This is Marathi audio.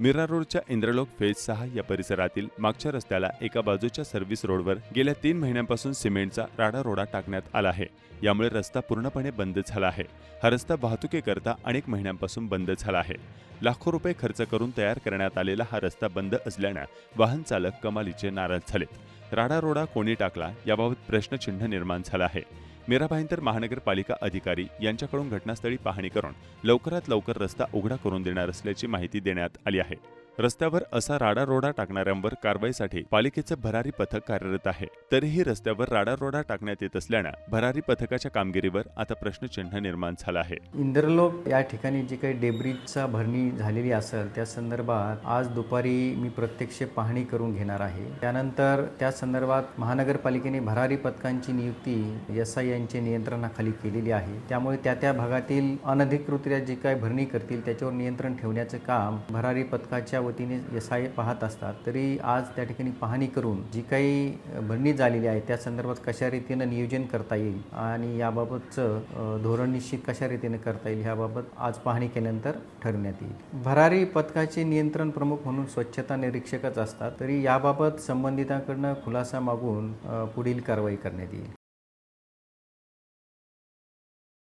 मिरा रोडच्या इंद्रलोक फेज सहा या परिसरातील मागच्या रस्त्याला एका बाजूच्या सर्व्हिस रोडवर गेल्या तीन महिन्यांपासून सिमेंटचा राडारोडा टाकण्यात आला आहे. यामुळे रस्ता पूर्णपणे बंद झाला आहे. हा रस्ता वाहतुकीकरता अनेक महिन्यांपासून बंद झाला आहे. लाखो रुपये खर्च करून तयार करण्यात आलेला हा रस्ता बंद असल्यानं वाहन चालक कमालीचे नाराज झालेत. राडारोडा कोणी टाकला याबाबत प्रश्नचिन्ह निर्माण झालं आहे. मीरा भाईंदर महानगरपालिका अधिकारी यांच्याकडून घटनास्थळी पाहणी करून लवकरात लवकर रस्ता उघडा करून देणार असल्याची माहिती देण्यात आली आहे. रस्त्यावर असा राडारोडा टाकणाऱ्यांवर कारवाईसाठी पालिकेचं भरारी पथक कार्यरत आहे. तरीही रस्त्यावर राडारोडा टाकण्यात येत असल्यानं भरारी पथकाच्या कामगिरीवर आता प्रश्नचिन्ह निर्माण झालं आहे. इंद्रलोक या ठिकाणी जी काही डेब्रिजचा भरणी झालेली असेल त्या संदर्भात आज दुपारी मी प्रत्यक्ष पाहणी करून घेणार आहे. त्यानंतर त्या संदर्भात महानगरपालिकेने भरारी पथकांची नियुक्ती एस आय यांच्या नियंत्रणाखाली केलेली आहे. त्यामुळे त्या त्या भागातील अनधिकृतरित्या जे काही भरणी करतील त्याच्यावर नियंत्रण ठेवण्याचं काम भरारी पथकाच्या वतीने एस आय पाहत असतात. तरी आज त्या ठिकाणी पाहणी करून जी काही भरणी झालेली आहे त्या संदर्भात कशा रीतीनं नियोजन करता येईल आणि याबाबतचं धोरण निश्चित कशा रीतीने करता येईल ह्याबाबत आज पाहणी केल्यानंतर ठरवण्यात येईल. भरारी पथकाचे नियंत्रण प्रमुख म्हणून स्वच्छता निरीक्षकच असतात. तरी याबाबत संबंधितांकडनं खुलासा मागून पुढील कारवाई करण्यात येईल.